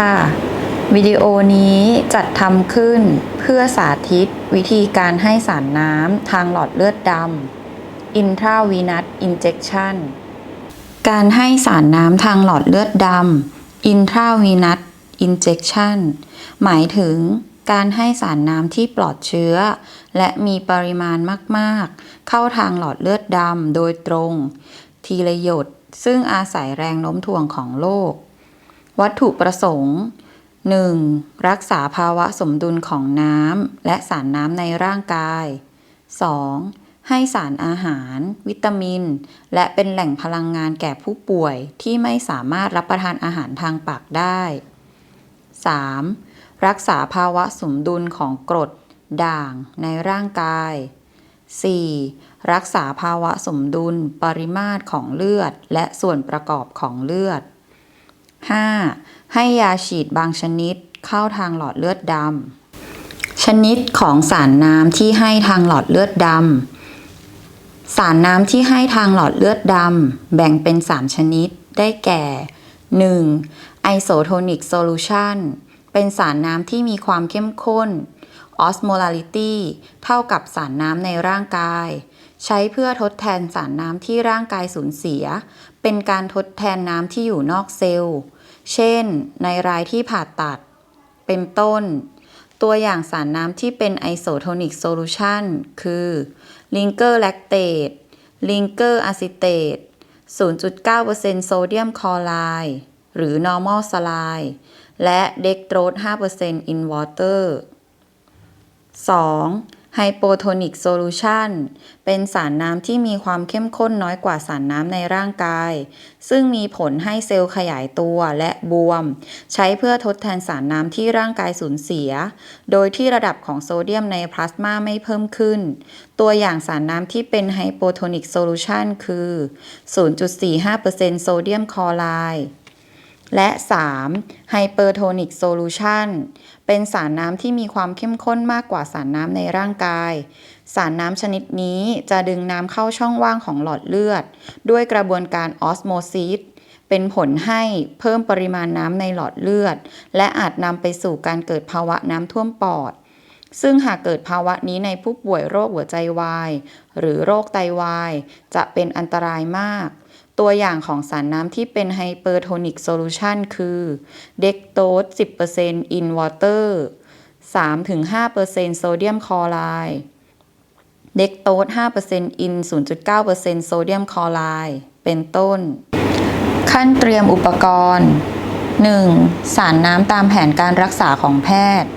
ค่ะ วิดีโอนี้จัดทำขึ้นเพื่อสาธิตวิธีการให้สารน้ำทางหลอดเลือดดำ intravenous injection การให้สารน้ำทางหลอดเลือดดำ intravenous injection หมายถึงการให้สารน้ำที่ปลอดเชื้อ และมีปริมาณมาก ๆ เข้าทางหลอดเลือดดำโดยตรง ทีละหยดซึ่งอาศัยแรงโน้มถ่วงของโลก วัตถุประสงค์ 1. รักษาภาวะสมดุลของน้ำและสารน้ำในร่างกาย 2. ให้สารอาหาร วิตามิน และเป็นแหล่งพลังงานแก่ผู้ป่วยที่ไม่สามารถรับประทานอาหารทางปากได้ 3. รักษาภาวะสมดุลของกรด ด่างในร่างกาย 4. รักษาภาวะสมดุลปริมาตรของเลือด และส่วนประกอบของเลือด 5. ให้ยาฉีดบางชนิดเข้าทางหลอดเลือดดำชนิดของสารน้ำที่ให้ทางหลอดเลือดดำสารน้ำที่ให้ทางหลอดเลือดดำแบ่งเป็น 3 ชนิดได้แก่ 1. isotonic solution เป็นสารน้ำที่มีความเข้มข้น osmolality เท่ากับสารน้ำในร่างกาย ใช้เพื่อทดแทนสารน้ำที่ร่างกายสูญเสีย เป็นการทดแทนน้ำที่อยู่นอกเซลล์ เช่น ในรายที่ผ่าตัด เป็นต้น ตัวอย่างสารน้ำที่เป็นไอโซโทนิกโซลูชันคือลิงเกอร์แลคเตตลิงเกอร์อะซิเตต0.9%โซเดียมคลอไรด์หรือ normal saline และเด็กโตรส5% in water 2. ไฮโปโทนิกโซลูชันเป็นสารน้ำที่มีความเข้มข้นน้อยกว่าสารน้ำในร่างกาย ซึ่งมีผลให้เซลล์ขยายตัวและบวม ใช้เพื่อทดแทนสารน้ำที่ร่างกายสูญเสีย โดยที่ระดับของโซเดียมในพลาสมาไม่เพิ่มขึ้น ตัวอย่างสารน้ำที่เป็นไฮโปโทนิกโซลูชันคือ 0.45%โซเดียมคลอไรด์และ 3. ไฮเปอร์โทนิกโซลูชัน เป็นสารน้ำที่มีความเข้มข้นมากกว่าสารน้ำในร่างกาย สารน้ำชนิดนี้จะดึงน้ำเข้าช่องว่างของหลอดเลือด ด้วยกระบวนการออสโมซิสเป็นผลให้เพิ่มปริมาณน้ำในหลอดเลือด และอาจนำไปสู่การเกิดภาวะน้ำท่วมปอด ซึ่งหากเกิดภาวะนี้ในผู้ป่วยโรคหัวใจวาย หรือโรคไตวาย จะเป็นอันตรายมาก ตัวอย่างของสารน้ำที่เป็นไฮเปอร์โทนิกโซลูชันคือเด็กโตส10% in water 3-5%โซเดียมคลอไรด์เด็กโตส5% in 0.9%โซเดียมคลอไรด์เป็นต้น ขั้นเตรียมอุปกรณ์ 1. สารน้ำตามแผนการรักษาของแพทย์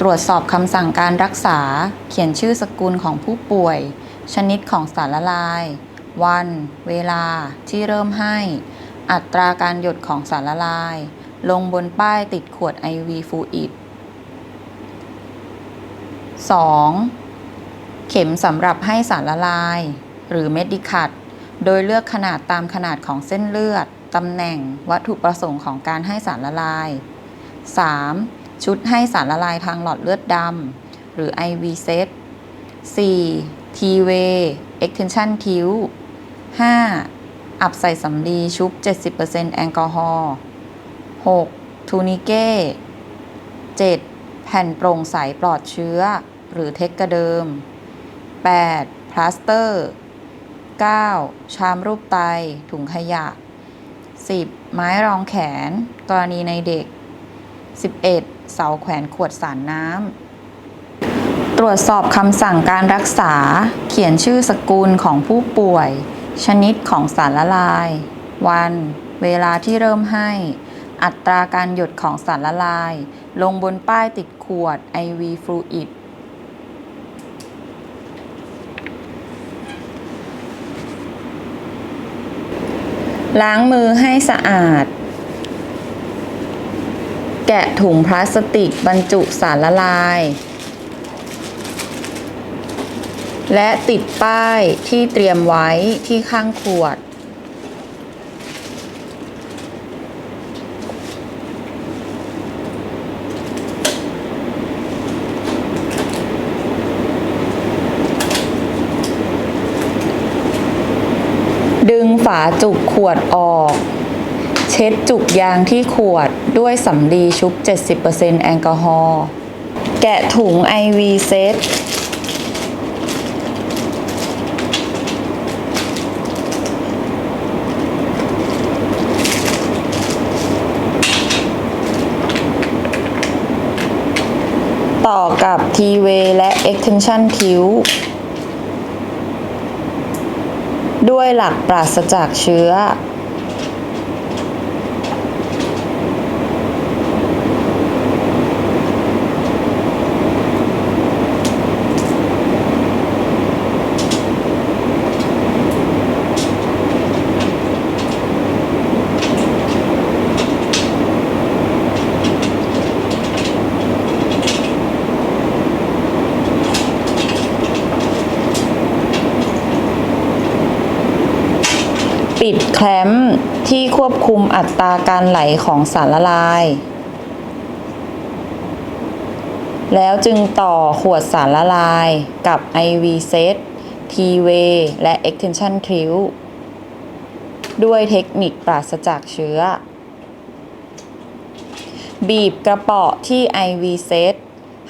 ตรวจสอบคำสั่งการรักษา เขียนชื่อสกุลของผู้ป่วย ชนิดของสารละลาย วัน เวลาที่เริ่มให้ อัตราการหยดของสารละลาย ลงบนป้ายติดขวด IV fluid 2. เข็มสำหรับให้สารละลาย หรือเม็ดดิคัตโดยเลือกขนาดตามขนาดของเส้นเลือด ตำแหน่ง วัตถุประสงค์ของการให้สารละลาย 3. ชุดให้สารละลายทางหลอดเลือดดำหรือ IV set 4. T-way extension tube 5. อับใส่สำลีชุบ 70%แอลกอฮอล์ 6. ทูนิเก้ 7. แผ่นโปร่งใสปลอดเชื้อ หรือเทคกระเดิม 8. พลาสเตอร์ 9. ชามรูปไต ถุงขยะ 10. ไม้รองแขน กรณีในเด็ก 11. เสาแขวนขวดสารน้ำ ตรวจสอบคำสั่งการรักษา เขียนชื่อสกุลของผู้ป่วย ชนิดของสารละลาย วัน เวลาที่เริ่มให้ อัตราการหยดของสารละลาย ลงบนป้ายติดขวด IV fluid ล้างมือให้สะอาด แกะถุงพลาสติกบรรจุสารละลาย และติดป้ายที่เตรียมไว้ที่ข้างขวด ดึงฝาจุกขวดออก เช็ดจุกยางที่ขวดด้วยสำลีชุบ 70%แอลกอฮอล์ แกะถุง IV เซต ต่อกับ T-way และ extension คิ้ว ด้วยหลักปราศจากเชื้อ ปิดแคลมป์ ที่ควบคุมอัตราการไหลของสารละลาย แล้วจึงต่อขวดสารละลายกับ IV set T-way และ extension t i l ด้วยเทคนิคปราศจากเชื้อ บีบกระเป๋อที่ IV set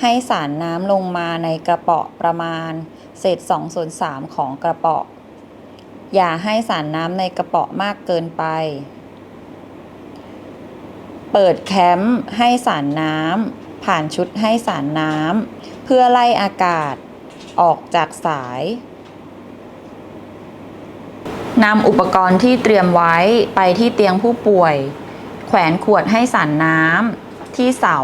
ให้สารน้ำลงมาในกระเป๋อประมาณ เศษ2ส่วน3ของกระเป๋อ อย่าให้สารน้ำในกระเป๋อมากเกินไป เปิดแคมป์ให้สารน้ำผ่านชุดให้สารน้ำเพื่อไล่อากาศออกจากสายนำอุปกรณ์ที่เตรียมไว้ไปที่เตียงผู้ป่วย แขวนขวดให้สารน้ำที่เสา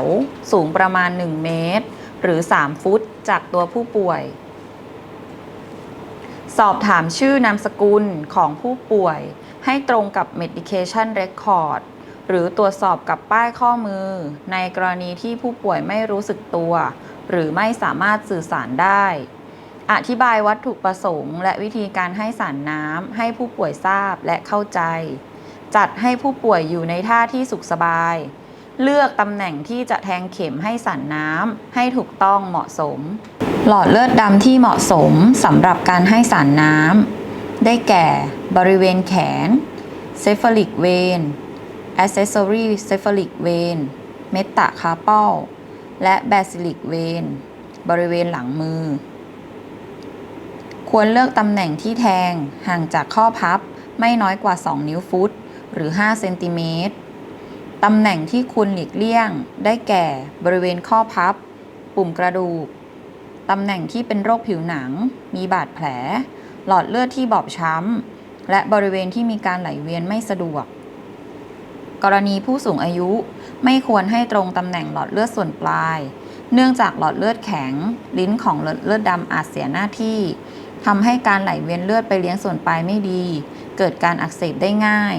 สูงประมาณ 1 เมตร หรือ 3 ฟุตจากตัวผู้ป่วย สอบถามชื่อนามสกุลของผู้ป่วย ให้ตรงกับ medication record หรือตรวจสอบกับป้ายข้อมือ ในกรณีที่ผู้ป่วยไม่รู้สึกตัว หรือไม่สามารถสื่อสารได้ อธิบายวัตถุประสงค์ และวิธีการให้สารน้ำให้ผู้ป่วยทราบและเข้าใจ จัดให้ผู้ป่วยอยู่ในท่าที่สุขสบาย เลือกตำแหน่งที่จะแทงเข็มให้สารน้ำให้ถูกต้องเหมาะสม หลอดเลือดดำที่เหมาะสมสำหรับการให้สารน้ำได้แก่บริเวณแขน cephalic vein accessory cephalic vein metacarpal และ basilic vein บริเวณหลังมือ ควรเลือกตำแหน่งที่แทงห่างจากข้อพับไม่น้อยกว่า 2 นิ้วฟุต หรือ 5 เซนติเมตร ตำแหน่งที่ควรหลีกเลี่ยงได้แก่บริเวณข้อพับ ปุ่มกระดูก ตำแหน่งที่เป็นโรคผิวหนัง มีบาดแผล หลอดเลือดที่บอบช้ำ และบริเวณที่มีการไหลเวียนไม่สะดวก กรณีผู้สูงอายุไม่ควรให้ตรงตำแหน่งหลอดเลือดส่วนปลาย เนื่องจากหลอดเลือดแข็ง ลิ้นของหลอดเลือดดำอาจเสียหน้าที่ทำให้การไหลเวียนเลือดไปเลี้ยงส่วนปลายไม่ดี เกิดการอักเสบได้ง่าย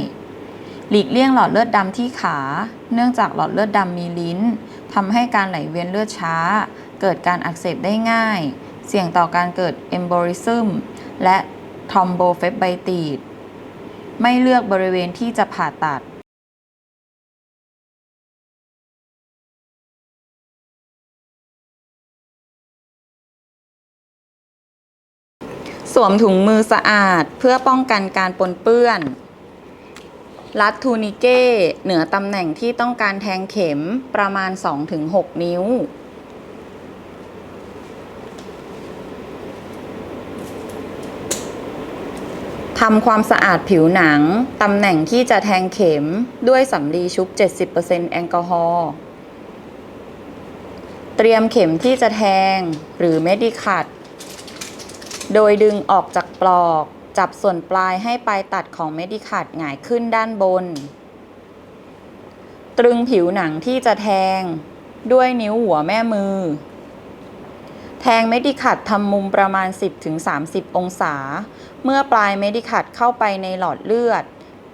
หลีกเลี่ยงหลอดเลือดดำที่ขา เนื่องจากหลอดเลือดดำมีลิ้นทำให้การไหลเวียนเลือดช้า เกิดการอักเสบได้ง่าย เสี่ยงต่อการเกิด embolism และ thrombophlebitis ไม่เลือกบริเวณที่จะผ่าตัดสวมถุงมือสะอาดเพื่อป้องกันการปนเปื้อน รัดทูนิเก้เหนือตำแหน่งที่ต้องการแทงเข็มประมาณ 2-6 นิ้ว ทำความสะอาดผิวหนัง ตำแหน่งที่จะแทงเข็มด้วยสำลีชุบ 70%แอลกอฮอล์ เตรียมเข็มที่จะแทงหรือเมดิคัตโดยดึงออกจากปลอก จับส่วนปลายให้ปลายตัดของเมดิคัตหงายขึ้นด้านบน ตรึงผิวหนังที่จะแทงด้วยนิ้วหัวแม่มือ แทงเมดิคัตทำมุมประมาณ 10-30 องศา เมื่อปลายเมดิคัตเข้าไปในหลอดเลือด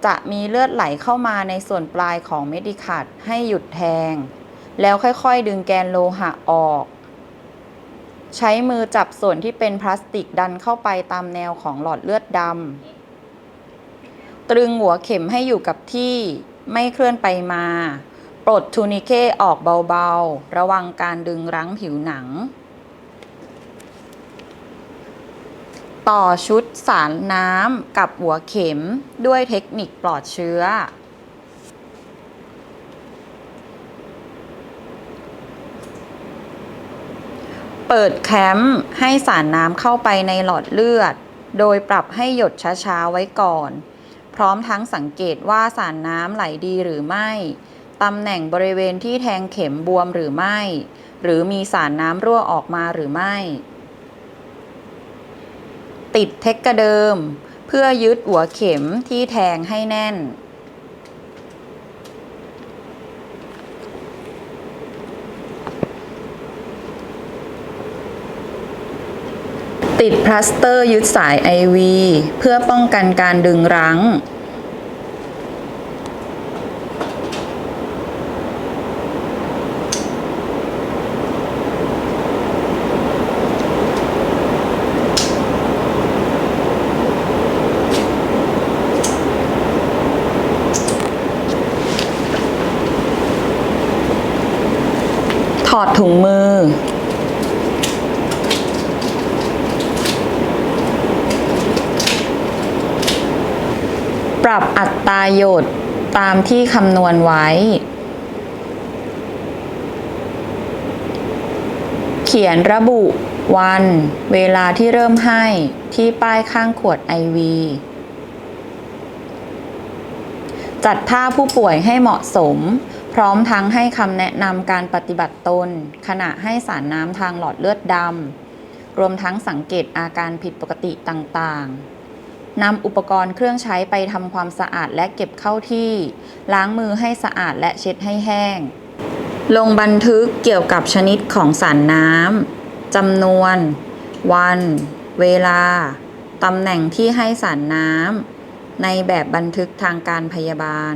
จะมีเลือดไหลเข้ามาในส่วนปลายของเมดิคัตให้หยุดแทง แล้วค่อยๆดึงแกนโลหะออก ใช้มือจับส่วนที่เป็นพลาสติกดันเข้าไปตามแนวของหลอดเลือดดำตรึงหัวเข็มให้อยู่กับที่ไม่เคลื่อนไปมา ปลดทูนิเก้ออกเบาๆ ระวังการดึงรั้งผิวหนัง ต่อชุดสารน้ำกับหัวเข็มด้วยเทคนิคปลอดเชื้อ เปิดแคมป์ให้สารน้ำเข้าไปในหลอดเลือด โดยปรับให้หยดช้าๆไว้ก่อน พร้อมทั้งสังเกตว่าสารน้ำไหลดีหรือไม่ ตำแหน่งบริเวณที่แทงเข็มบวมหรือไม่ หรือมีสารน้ำรั่วออกมาหรือไม่ ติดเทคกระเดิม เพื่อยึดหัวเข็มที่แทงให้แน่น ติดพลาสเตอร์ยึดสาย IV เพื่อป้องกันการดึงรั้ง ดถุงมือ ปรับอัตราหยดตามที่คำนวณไว้ เขียนระบุวัน เวลาที่เริ่มให้ที่ป้ายข้างขวด IV จัดท่าผู้ป่วยให้เหมาะสม พร้อมทั้งให้คำแนะนำการปฏิบัติตน ขณะให้สารน้ำทางหลอดเลือดดำรวมทั้งสังเกตอาการผิดปกติต่างๆนำอุปกรณ์เครื่องใช้ไปทำความสะอาดและเก็บเข้าที่ ล้างมือให้สะอาดและเช็ดให้แห้ง ลงบันทึกเกี่ยวกับชนิดของสารน้ำจำนวน วัน เวลาตำแหน่งที่ให้สารน้ำในแบบบันทึกทางการพยาบาล